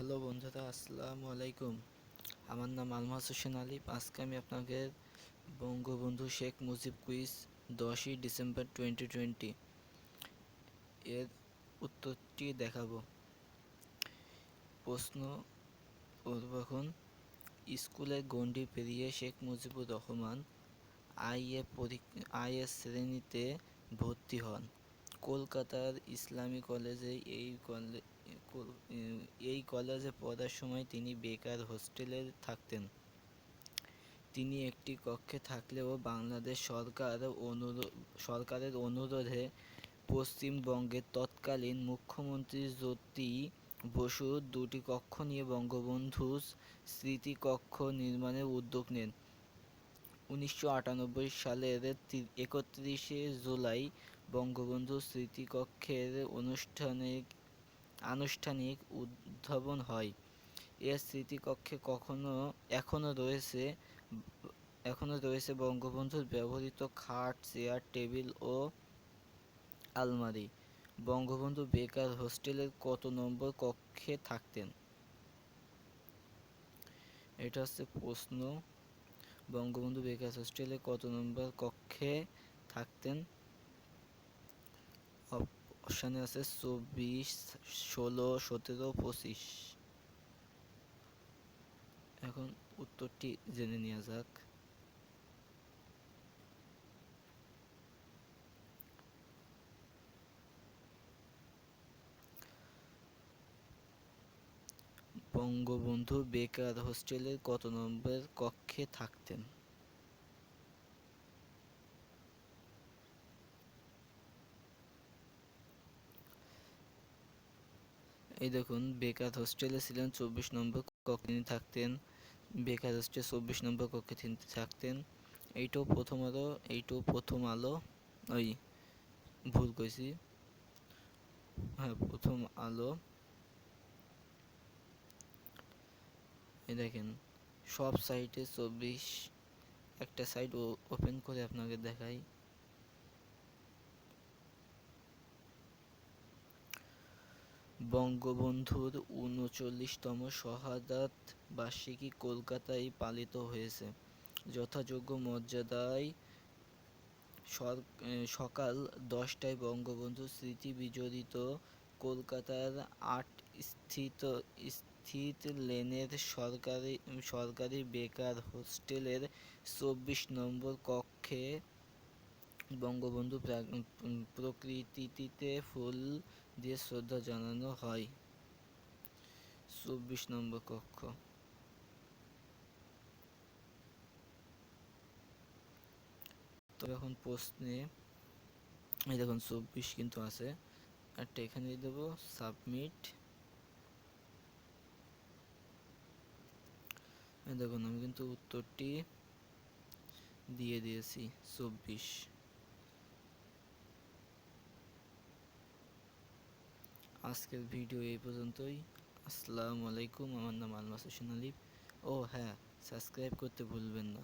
Hello বন্ধুরা, আসসালামু আলাইকুম। আমার নাম আলমাস হোসেন আলিফ। আজকে আমি আপনাকে বঙ্গবন্ধু শেখ মুজিব কুইজ দশই ডিসেম্বর টোয়েন্টি টোয়েন্টি এর উত্তরটি দেখাবো। প্রশ্ন উদ্ভাবন। স্কুলের গণ্ডি পেরিয়ে Sheikh Mujibur Rahman I A I S শ্রেণীতে ভর্তি হন। কলকাতার ইসলামী কলেজে এই এই কলেজে পড়ার সময় তিনি বেকার হোস্টেলে থাকতেন। তিনি একটি কক্ষে থাকলেও বাংলাদেশ সরকার অনুরোধ সরকারের অনুরোধে পশ্চিমবঙ্গের তৎকালীন মুখ্যমন্ত্রী জ্যোতি বসু দুটি কক্ষ নিয়ে বঙ্গবন্ধু স্মৃতিকক্ষ নির্মাণের উদ্যোগ নেন। উনিশশো আটানব্বই সালের একত্রিশে জুলাই বঙ্গবন্ধু স্মৃতিকক্ষের অনুষ্ঠানিক আনুষ্ঠানিক উদ্ভাবন হয়। এর স্মৃতিকক্ষে কখনো এখনও রয়েছে এখনও রয়েছে বঙ্গবন্ধুর ব্যবহৃত খাট, চেয়ার, টেবিল ও আলমারি। বঙ্গবন্ধু বেকার হোস্টেলের কত নম্বর কক্ষে থাকতেন? এটা হচ্ছে প্রশ্ন। বঙ্গবন্ধু বেকার হোস্টেলে কত নম্বর কক্ষে থাকতেন? অপশানে আছে চব্বিশ, ষোলো, সতেরো, পঁচিশ। এখন উত্তরটি জেনে নেওয়া যাক। বঙ্গবন্ধু বেকার হোস্টেলের কত নম্বর কক্ষে থাকতেন? এই দেখুন, বেকার হোস্টেলে ছিলেন চব্বিশ নম্বর কক্ষে তিনি থাকতেন, বেকার হোস্টেল চব্বিশ নম্বর কক্ষে তিনি থাকতেন। এইটাও প্রথম আলো, এইটাও প্রথম আলো, ওই ভুল কইছি। হ্যাঁ প্রথম আলো। এই দেখেন, সব সাইটে চব্বিশ, একটা সাইট ওপেন করে আপনাকে দেখাই। বঙ্গবন্ধুর উনচল্লিশতম শাহাদাত বার্ষিকী কলকাতায় পালিত হয়েছে। যথাযোগ্য মর্যাদায় সকাল দশটায় বঙ্গবন্ধু স্মৃতি বিজড়িত কলকাতার আট স্থিত স্থিত লেনের সরকারি সরকারি বেকার হোস্টেলের চব্বিশ নম্বর কক্ষে বঙ্গবন্ধু প্রকৃতিতে ফুল দিয়ে শ্রদ্ধা জানানো হয়। চব্বিশ নম্বর কক্ষ। তো এখন প্রশ্নে, এই দেখুন, চব্বিশ কিন্তু আছে। একটা এখানে দেব সাবমিট দেখুন, আমি কিন্তু উত্তরটি দিয়ে দিয়েছি, চব্বিশ। আজকের ভিডিও এই পর্যন্তই। আসসালামু আলাইকুম, আমার নাম আলমাস হোসেন আলিফ। ও হ্যাঁ সাবস্ক্রাইব করতে ভুলবেন না।